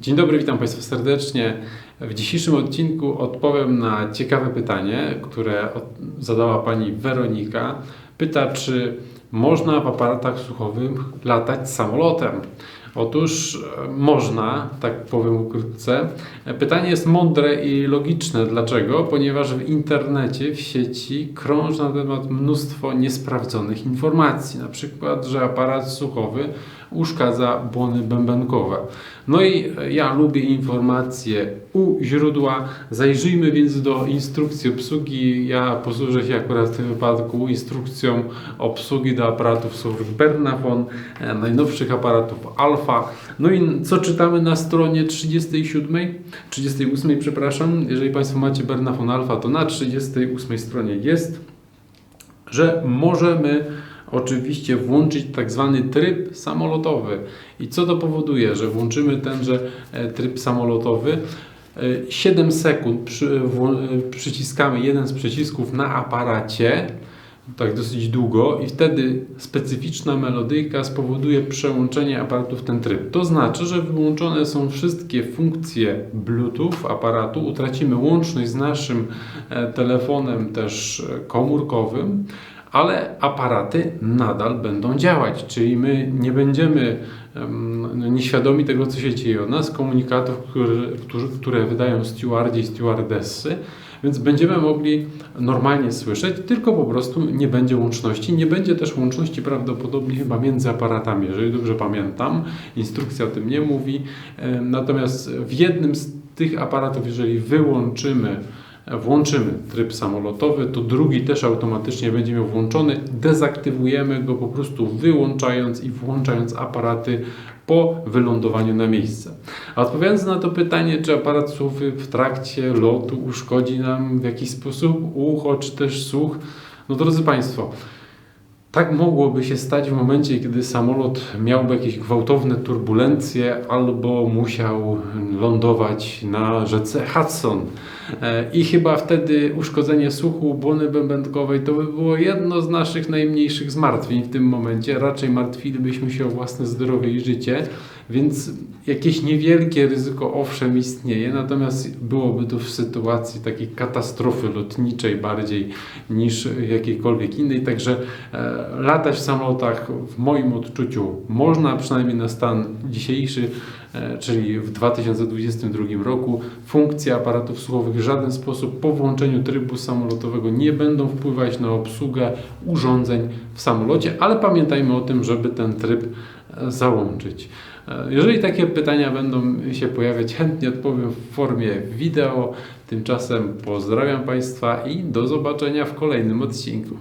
Dzień dobry, witam Państwa serdecznie. W dzisiejszym odcinku odpowiem na ciekawe pytanie, które zadała Pani Weronika. Pyta, czy można w aparatach słuchowych latać samolotem? Otóż e, można, tak powiem ukrótce. E, Pytanie jest mądre i logiczne. Dlaczego? Ponieważ w internecie, w sieci krąży na temat mnóstwo niesprawdzonych informacji. Na przykład, że aparat słuchowy uszkadza błony bębenkowe. No i e, ja lubię informacje u źródła. Zajrzyjmy więc do instrukcji obsługi. Ja posłużę się akurat w tym wypadku instrukcją obsługi do aparatów słuchowych Bernafon, najnowszych aparatów Alfa. No i co czytamy na stronie 37, 38, przepraszam. Jeżeli Państwo macie Bernafon Alfa, to na 38 stronie jest, że możemy oczywiście włączyć tak zwany tryb samolotowy. I co to powoduje, że włączymy tenże e, tryb samolotowy? E, 7 sekund przy, wło- e, przyciskamy jeden z przycisków na aparacie, tak dosyć długo, i wtedy specyficzna melodyjka spowoduje przełączenie aparatu w ten tryb. To znaczy, że wyłączone są wszystkie funkcje Bluetooth aparatu, utracimy łączność z naszym e, telefonem też e, komórkowym, ale aparaty nadal będą działać, czyli my nie będziemy em, no, nieświadomi tego, co się dzieje u nas, komunikatów, które, które wydają stewardzi i stewardessy, więc będziemy mogli normalnie słyszeć, tylko po prostu nie będzie łączności. Nie będzie też łączności prawdopodobnie chyba między aparatami, jeżeli dobrze pamiętam. Instrukcja o tym nie mówi. Natomiast w jednym z tych aparatów, jeżeli wyłączymy włączymy tryb samolotowy, to drugi też automatycznie będzie miał włączony. Dezaktywujemy go po prostu wyłączając i włączając aparaty po wylądowaniu na miejsce. A odpowiadając na to pytanie, czy aparat słuchowy w trakcie lotu uszkodzi nam w jakiś sposób ucho czy też słuch, no drodzy Państwo, tak mogłoby się stać w momencie, kiedy samolot miałby jakieś gwałtowne turbulencje albo musiał lądować na rzece Hudson. E, I chyba wtedy uszkodzenie słuchu błony bębenkowej to by było jedno z naszych najmniejszych zmartwień w tym momencie. Raczej martwilibyśmy się o własne zdrowie i życie, więc jakieś niewielkie ryzyko owszem istnieje, natomiast byłoby to w sytuacji takiej katastrofy lotniczej bardziej niż jakiejkolwiek innej. Także e, latać w samolotach w moim odczuciu można, przynajmniej na stan dzisiejszy, e, czyli w 2022 roku. Funkcje aparatów słuchowych w żaden sposób po włączeniu trybu samolotowego nie będą wpływać na obsługę urządzeń w samolocie, ale pamiętajmy o tym, żeby ten tryb załączyć. Jeżeli takie pytania będą się pojawiać, chętnie odpowiem w formie wideo. Tymczasem pozdrawiam Państwa i do zobaczenia w kolejnym odcinku.